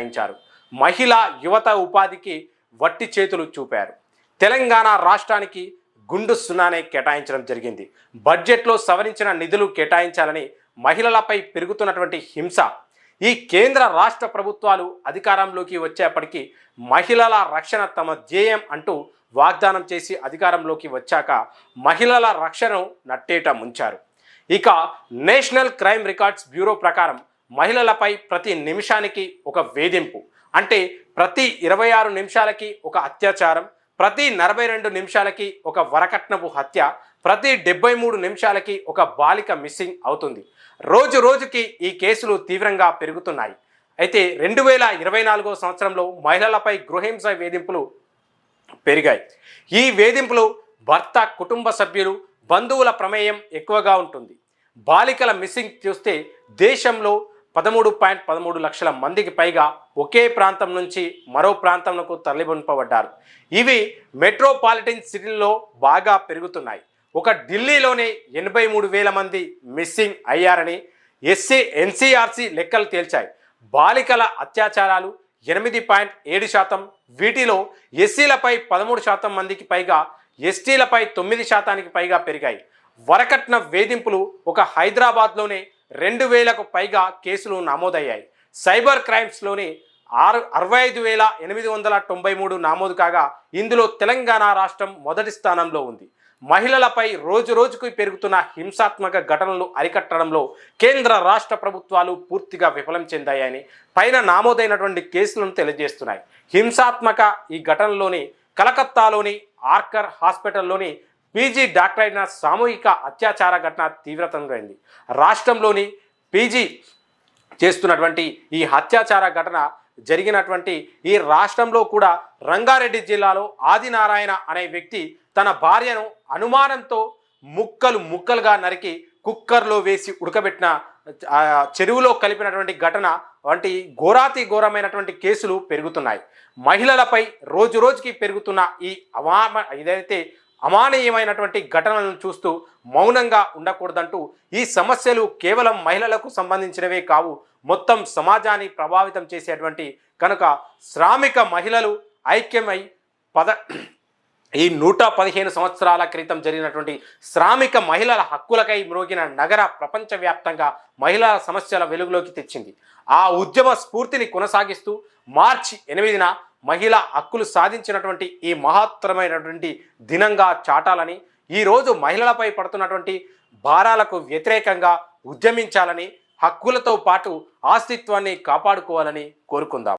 నిర్ణయించారు. మహిళ యువత ఉపాధికి వట్టి చేతులు చూపారు. తెలంగాణ రాష్ట్రానికి గుండు సున్నానే కేటాయించడం జరిగింది. బడ్జెట్లో సవరించిన నిధులు కేటాయించాలని మహిళలపై పెరుగుతున్నటువంటి హింస. ఈ కేంద్ర రాష్ట్ర ప్రభుత్వాలు అధికారంలోకి వచ్చేప్పటికీ మహిళల రక్షణ తమ ధ్యేయం అంటూ వాగ్దానం చేసి అధికారంలోకి వచ్చాక మహిళల రక్షణను నట్టేట ముంచారు. ఇక నేషనల్ క్రైమ్ రికార్డ్స్ బ్యూరో ప్రకారం మహిళలపై ప్రతి నిమిషానికి ఒక వేధింపు. అంటే ప్రతి ఇరవై ఆరు నిమిషాలకి ఒక అత్యాచారం ప్రతి నలభై రెండు నిమిషాలకి ఒక వరకట్నపు హత్య ప్రతి డెబ్బై మూడు నిమిషాలకి ఒక బాలిక మిస్సింగ్ అవుతుంది. రోజు రోజుకి ఈ కేసులు తీవ్రంగా పెరుగుతున్నాయి. అయితే రెండు వేల ఇరవై నాలుగో సంవత్సరంలో మహిళలపై గృహింస వేధింపులు పెరిగాయి. ఈ వేధింపులు భర్త కుటుంబ సభ్యులు బంధువుల ప్రమేయం ఎక్కువగా ఉంటుంది. బాలికల మిస్సింగ్ చూస్తే దేశంలో పదమూడు పాయింట్ పదమూడు లక్షల మందికి పైగా ఒకే ప్రాంతం నుంచి మరో ప్రాంతంకు తరలింపబడ్డారు. ఇవి మెట్రోపాలిటన్ సిటీల్లో బాగా పెరుగుతున్నాయి. ఒక ఢిల్లీలోనే ఎనభై మూడు వేల మంది మిస్సింగ్ అయ్యారని ఎస్సీ ఎన్సీఆర్సీ లెక్కలు తేల్చాయి. బాలికల అత్యాచారాలు ఎనిమిది పాయింట్ ఏడు శాతం వీటిలో ఎస్సీలపై పదమూడు శాతం మందికి పైగా ఎస్టీలపై తొమ్మిది శాతానికి పైగా పెరిగాయి. వరకట్న వేధింపులు ఒక హైదరాబాద్లోనే రెండు వేలకు పైగా కేసులు నమోదయ్యాయి. సైబర్ క్రైమ్స్లోని ఆరు అరవై ఐదు వేల ఎనిమిది వందల తొంభై మూడు నమోదు కాగా ఇందులో తెలంగాణ రాష్ట్రం మొదటి స్థానంలో ఉంది. మహిళలపై రోజు రోజుకు పెరుగుతున్న హింసాత్మక ఘటనలు అరికట్టడంలో కేంద్ర రాష్ట్ర ప్రభుత్వాలు పూర్తిగా విఫలం చెందాయని పైన నామోదైనటువంటి కేసులను తెలియజేస్తున్నాయి. హింసాత్మక ఈ ఘటనలోని కలకత్తాలోని ఆర్కర్ హాస్పిటల్లోని పీజీ డాక్టర్ అయిన సామూహిక అత్యాచార ఘటన తీవ్రతమైంది రాష్ట్రంలోని పీజీ చేస్తున్నటువంటి ఈ అత్యాచార ఘటన జరిగినటువంటి ఈ రాష్ట్రంలో కూడా రంగారెడ్డి జిల్లాలో ఆదినారాయణ అనే వ్యక్తి తన భార్యను అనుమానంతో ముక్కలు ముక్కలుగా నరికి కుక్కర్లో వేసి ఉడకబెట్టిన చెరువులో కలిపినటువంటి ఘటన వంటి ఘోరాతి ఘోరమైనటువంటి కేసులు పెరుగుతున్నాయి. మహిళలపై రోజు రోజుకి పెరుగుతున్న ఈ అవామ ఏదైతే అమానీయమైనటువంటి ఘటనలను చూస్తూ మౌనంగా ఉండకూడదంటూ ఈ సమస్యలు కేవలం మహిళలకు సంబంధించినవే కావు. మొత్తం సమాజాన్ని ప్రభావితం చేసేటువంటి కనుక శ్రామిక మహిళలు ఐక్యమై పద ఈ నూట పదిహేను సంవత్సరాల క్రితం జరిగినటువంటి శ్రామిక మహిళల హక్కులకై మ్రోగిన నగర ప్రపంచవ్యాప్తంగా మహిళల సమస్యల వెలుగులోకి తెచ్చింది. ఆ ఉద్యమ స్ఫూర్తిని కొనసాగిస్తూ మార్చి ఎనిమిదిన మహిళా హక్కులు సాధించినటువంటి ఈ మహత్తరమైనటువంటి దినంగా చాటాలని ఈరోజు మహిళలపై పడుతున్నటువంటి భారాలకు వ్యతిరేకంగా ఉద్యమించాలని హక్కులతో పాటు ఆస్తిత్వాన్ని కాపాడుకోవాలని కోరుకుందాం.